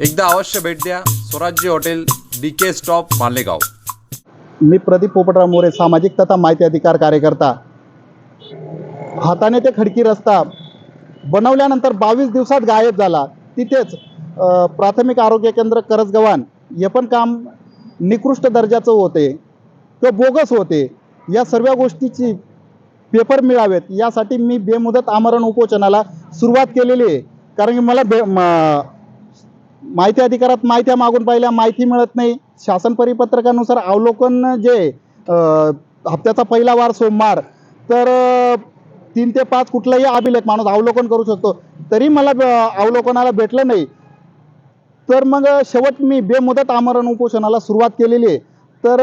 एकदा अवश्य भेट द्या. Swarajya hotel D K stop Malegaon. मी प्रदीप पोपटराव मोरे सामाजिक तथा माहिती अधिकार कार्यकर्ता. हाताने ते खडकी रस्ता बनवल्यानंतर बावीस दिवसात गायब झाला. तिथेच प्राथमिक आरोग्य केंद्र करजगव्हाण हे पण काम निकृष्ट दर्जाचं होते. किंवा बोगस होते. या सर्व गोष्टीची पेपर मिळावेत. यासाठी मी बेमुदत आमरण उपोषणाला सुरुवात केलेली आहे. कारण की मला बे माहिती अधिकारात माहित्या मागून पाहिल्या माहिती मिळत नाही. शासन परिपत्रकानुसार अवलोकन जे हप्त्याचा पहिला वार सोमवार तर तीन ते पाच कुठलाही अभिलेख माणूस अवलोकन करू शकतो. तरी मला अवलोकनाला भेटलं नाही. तर मग शेवट मी बेमुदत आमरण उपोषणाला सुरुवात केलेली आहे. तर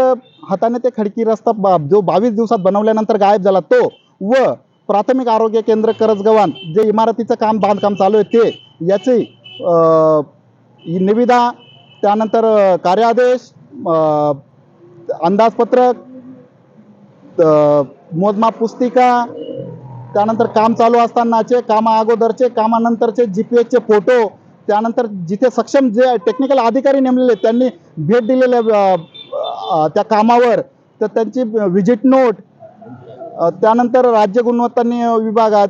हाताने ते खडकी रस्ता बा जो बावीस दिवसात बनवल्यानंतर गायब झाला तो व प्राथमिक आरोग्य केंद्र करजगव्हाण जे इमारतीचं काम बांधकाम चालू आहे ते याची निविदा त्यानंतर कार्यादेश अंदाजपत्रक मोजमाप पुस्तिका त्यानंतर काम चालू असतानाचे कामा अगोदरचे कामानंतरचे जी पी एसचे फोटो त्यानंतर जिथे सक्षम जे टेक्निकल अधिकारी नेमलेले आहेत, त्यांनी भेट दिलेल्या त्या कामावर तर त्यांची व्हिजिट नोट त्यानंतर राज्य गुणवत्ता विभागात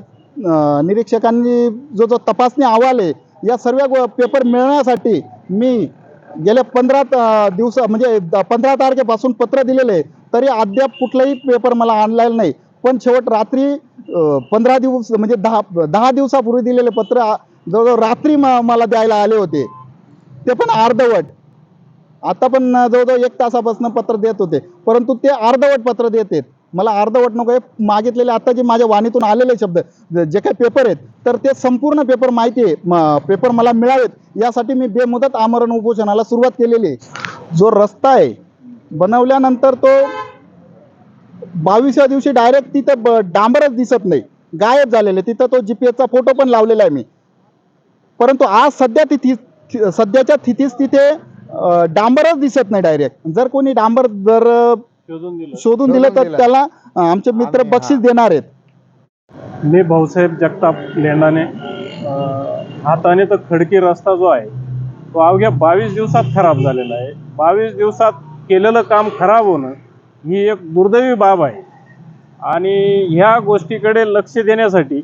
निरीक्षकांनी जो जो तपासणी अहवाल आहे या सर्व गो- पेपर मिळवण्यासाठी मी गेल्या पंधरा दिवस म्हणजे पंधरा तारखेपासून पत्र दिलेलं आहे तरी अद्याप कुठलाही पेपर मला आणलेला नाही. पण शेवट रात्री पंधरा दिवस म्हणजे दहा दहा दिवसापूर्वी दिलेले पत्र जवळजवळ रात्री मला द्यायला आले होते. ते पण अर्धवट. आता पण जवळजवळ एक तासापासून पत्र देत होते. परंतु ते अर्धवट पत्र देत आहेत. मला अर्धवट नको आहे. मागितलेले आता जे माझ्या वाणीतून आलेले शब्द जे- काही पेपर आहेत तर ते संपूर्ण पेपर माहिती आहे. म- पेपर मला मिळावेत. यासाठी मी बेमुदत आमरण उपोषणाला सुरुवात केलेली आहे. जो रस्ता आहे बनवल्यानंतर तो बावीसव्या दिवशी डायरेक्ट तिथं ब- डांबरच दिसत नाही. गायब झालेले तिथं तो जी पी एसचा फोटो पण लावलेला आहे मी. परंतु आज सध्या तिथी सध्याच्या स्थितीस तिथे डांबरच दिसत नाही डायरेक्ट जर कोणी डांबर जर शोधून दिलं. शोधून दिलं तर त्याला आमचे मित्र बक्षीस देणार आहेत. मी भाऊसाहेब जगताप लेंडाने हाताने तर खडकी रस्ता जो आहे तो अवघ्या बावीस दिवसात खराब झालेला आहे. बावीस दिवसात केलेलं काम खराब होणं ही एक दुर्दैवी बाब आहे. आणि ह्या गोष्टीकडे लक्ष देण्यासाठी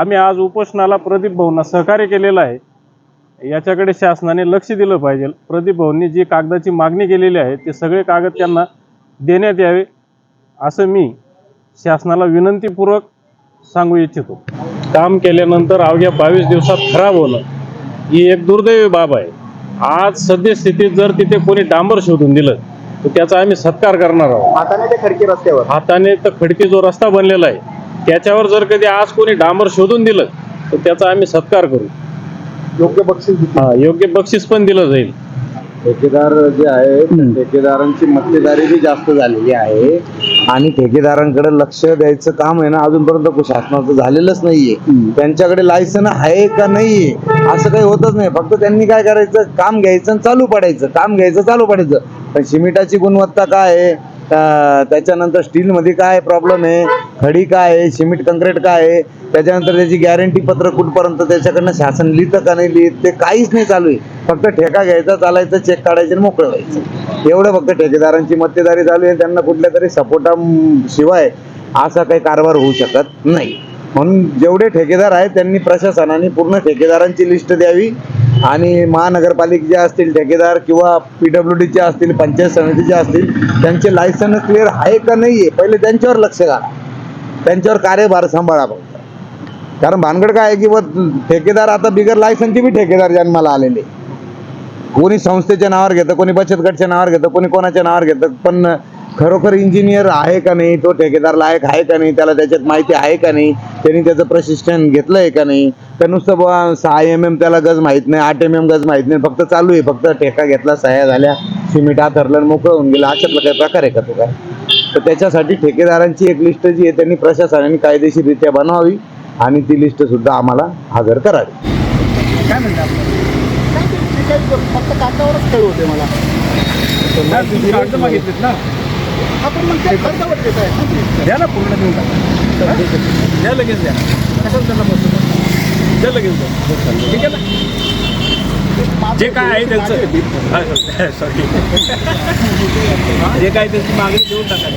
आम्ही आज उपोषणाला प्रदीप भाऊंना सहकार्य केलेलं आहे. याच्याकडे शासनाने लक्ष दिलं पाहिजे. प्रदीप भाऊंनी जी कागदाची मागणी केलेली आहे ते सगळे कागद त्यांना देण्यात यावे असं मी शासनाला विनंतीपूर्वक सांगू इच्छितो. काम केल्यानंतर अवघ्या बावीस दिवसात खराब होणं ही एक दुर्दैवी बाब आहे. आज सद्यस्थितीत जर तिथे कोणी डांबर शोधून दिलं तर त्याचा आम्ही सत्कार करणार आहोत. हाताने ते खडकी रस्त्यावर. हाताने तर खडकी जो रस्ता बनलेला आहे त्याच्यावर जर कधी आज कोणी डांबर शोधून दिलं तर त्याचा आम्ही सत्कार करू. योग्य बक्षीस हा योग्य बक्षीस पण दिलं जाईल. ठेकेदार जे आहे ठेकेदारांची मक्तेदारी बी जास्त झालेली आहे. आणि ठेकेदारांकडे लक्ष द्यायचं काम आहे ना अजूनपर्यंत शासनाचं झालेलंच नाहीये. त्यांच्याकडे लायसन आहे का नाहीये? असं काही होतच नाही. फक्त त्यांनी काय करायचं? काम घ्यायचं आणि चालू पडायचं. काम घ्यायचं चालू पडायचं. पण सिमेंटाची गुणवत्ता काय आहे? त्याच्यानंतर स्टीलमध्ये काय प्रॉब्लेम आहे? खडी काय आहे? सिमेंट कंक्रीट काय आहे? त्याच्यानंतर त्याची गॅरंटी पत्र कुठपर्यंत? त्याच्याकडनं शासन लिहितं का नाही लिहित? ते काहीच नाही चालू आहे. फक्त ठेका घ्यायचा चालायचं चेक काढायचे आणि मोकळं व्हायचं. एवढं फक्त ठेकेदारांची मक्तेदारी चालू आहे. त्यांना कुठल्या तरी सपोर्टा शिवाय असा काही कारभार होऊ शकत नाही. म्हणून जेवढे ठेकेदार आहेत त्यांनी प्रशासनाने पूर्ण ठेकेदारांची लिस्ट द्यावी आणि महानगरपालिकेचे असतील ठेकेदार किंवा पीडब्ल्यू डीचे असतील पंचायत समितीचे असतील त्यांचे लायसन क्लिअर आहे का नाही आहे पहिले त्यांच्यावर लक्ष घाला. त्यांच्यावर कार्यभार सांभाळा कारण भानगड काय आहे की व ठेकेदार आता बिगर लायसनचे बी ठेकेदार जन्माला आलेले. कोणी संस्थेच्या नावावर घेतं कोणी बचत गटच्या नावावर घेतं कोणी कोणाच्या नावावर घेतं पण खरोखर इंजिनियर आहे का नाही तो ठेकेदार लायक आहे का नाही त्याला त्याच्यात माहिती आहे का नाही त्यांनी त्याचं प्रशिक्षण घेतलं आहे का नाही तर नुसतं बुवा सहा एम एम त्याला गज माहीत नाही आठ एम एम गज माहीत नाही फक्त चालू आहे फक्त ठेका घेतला सह्या झाल्या सिमेंट आथरलं आणि मोकळं होऊन गेलं अशातला काही प्रकार आहे का तो काय? तर त्याच्यासाठी ठेकेदारांची एक लिस्ट जी आहे त्यांनी प्रशासनाने कायदेशीररित्या बनवावी आणि ती लिस्ट सुद्धा आम्हाला हजर करावी. म्हणते फक्त कागदावरच खेळ होते मला. मागितलेत ना. आपण मग ते अर्धवट देत आहे. द्या ना पूर्ण देऊन टाका. द्या लगेच द्या. कशाला त्यांना बसवतो द्या लगेच द्या. ठीक आहे ना? जे काय आहे त्यांचं. सॉरी जे काय त्यांची मागणी देऊन टाका.